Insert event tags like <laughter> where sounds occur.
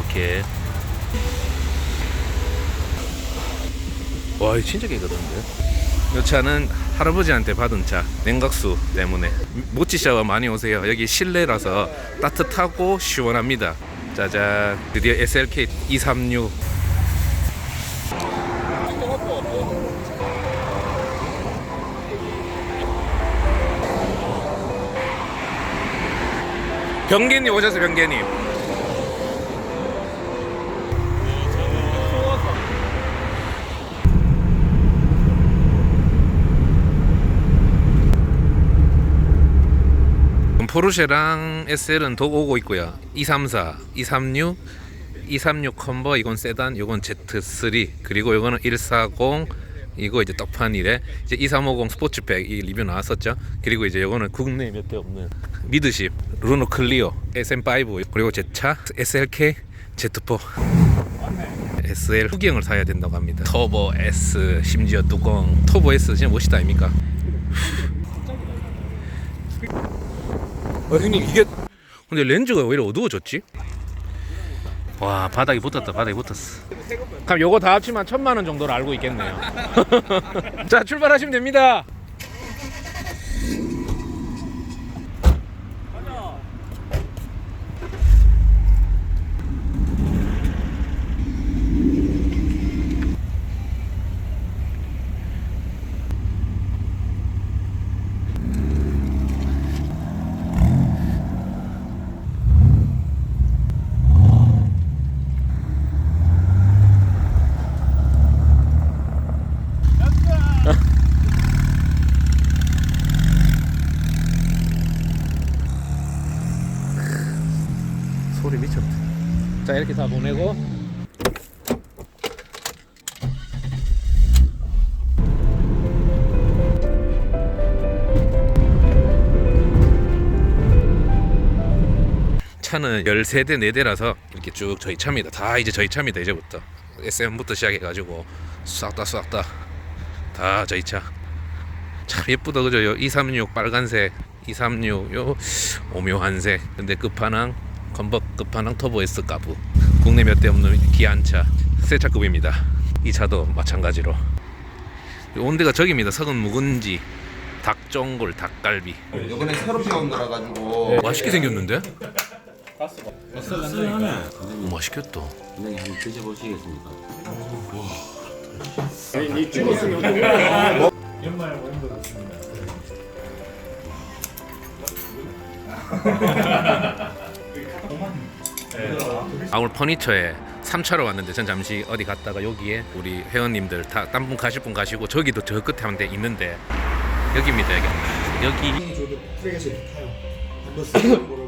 오케이. 와, 이 진짜 깨끗한데? 이 차는 할아버지한테 받은 차, 냉각수 때문에. 모찌 샤워 많이 오세요. 여기 실내라서 따뜻하고 시원합니다. 짜잔. 드디어 SLK 236. 병계님 오셨어요 병계님. 포르쉐랑 SL은 더 오고 있고요. 234, 236, 236 컨버 이건 세단 이건 Z3 그리고 이거는 140 이거 이제 떡판 이래. 이제 2350 스포츠백 이 리뷰 나왔었죠. 그리고 이제 이거는 국내에 몇 대 없는 미드십 루노 클리오 SM5 그리고 제 차 SLK Z4 SL 후경을 사야 된다고 합니다. 터보 S 심지어 뚜껑. 터보 S 진짜 멋있다 아닙니까? 어, 형님 이게 근데 렌즈가 왜 이렇게 어두워졌지? 와 바닥이 붙었다 바닥이 붙었어. 그럼 요거 다 합치면 천만 원 정도로 알고 있겠네요. <laughs> 자 출발하시면 됩니다 자 이렇게 다 보내고. 차는 13대 4대라서 이렇게 쭉 저희 차입니다. 다 이제 저희 차입니다 이제부터. SM부터 시작해가지고 싹다 싹 다. 다 저희 차. 참 예쁘다 그죠? 요236 빨간색, 236 요 오묘한 색. 근데 끝판왕 건버 끝판왕 터보 S 가부. 국내 몇 대 없는 기안차 새 차급입니다. 이 차도 마찬가지로. 온 데가 저기입니다. 석은 묵은지, 닭종골, 닭갈비. 이번에 새로 배운 거라 가지고 맛있게 생겼는데? 오, 맛있겠다. 선생님 한번 드셔보시겠습니까? 아울 퍼니처에 3차로 왔는데 전 잠시 어디 갔다가 여기에 우리 회원님들 다 딴 분 가실 분 가시고 저기도 저 끝에 한 대 있는데 여기입니다 여기. 여기. 저도 프레게서 타요. 한번 쓰고 <coughs>